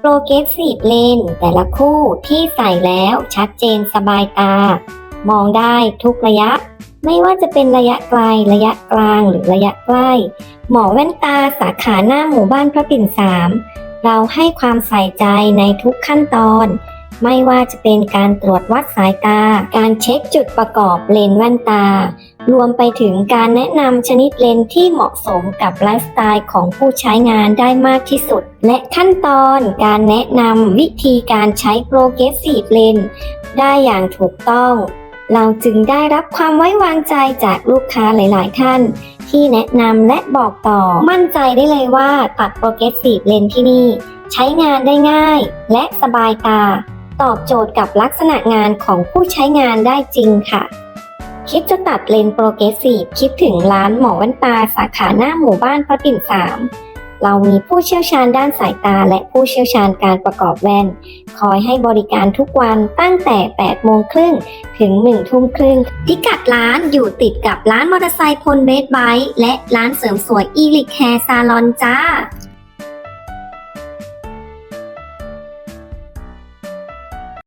โปรเกรสซีฟเลนแต่ละคู่ที่ใส่แล้วชัดเจนสบายตา มองได้ทุกระยะ ไม่ว่าจะเป็นระยะไกล ระยะกลางหรือระยะใกล้ หมอแว่นตาสาขาหน้าหมู่บ้านพระปิ่นสามเราให้ความใส่ใจในทุกขั้นตอน ไม่ว่าจะเป็นการตรวจวัดสายตา การเช็คจุดประกอบเลนส์แว่นตา รวมไปถึงการแนะนำชนิดเลนส์ที่เหมาะสมกับไลฟ์สไตล์ของผู้ใช้งานได้มากที่สุด และขั้นตอนการแนะนำวิธีการใช้โปรเกรสซีฟเลนส์ได้อย่างถูกต้อง เราจึงได้รับความไว้วางใจจากลูกค้าหลาย ๆ ท่าน ที่แนะนำและบอกต่อ มั่นใจได้เลยว่าตัดโปรเกรสซีฟเลนที่นี่ ใช้งานได้ง่าย และสบายตา ตอบโจทย์กับลักษณะงานของผู้ใช้งานได้จริงค่ะ คิดจะตัดเลนโปรเกรสซีฟคิดถึงร้านหมอแว่นตาสาขาหน้าหมู่บ้านพระปิ่นสามเรามีผู้เชี่ยวชาญด้านสายตาและผู้เชี่ยวชาญการประกอบแว่น คอยให้บริการทุกวันตั้งแต่ 8 โมงครึ่งถึง 1 ทุ่มครึ่งพิกัดร้านอยู่ติดกับร้านมอเตอร์ไซค์พลเบสไบค์และร้านเสริมสวยอีลิคแฮร์ซาลอนจ้า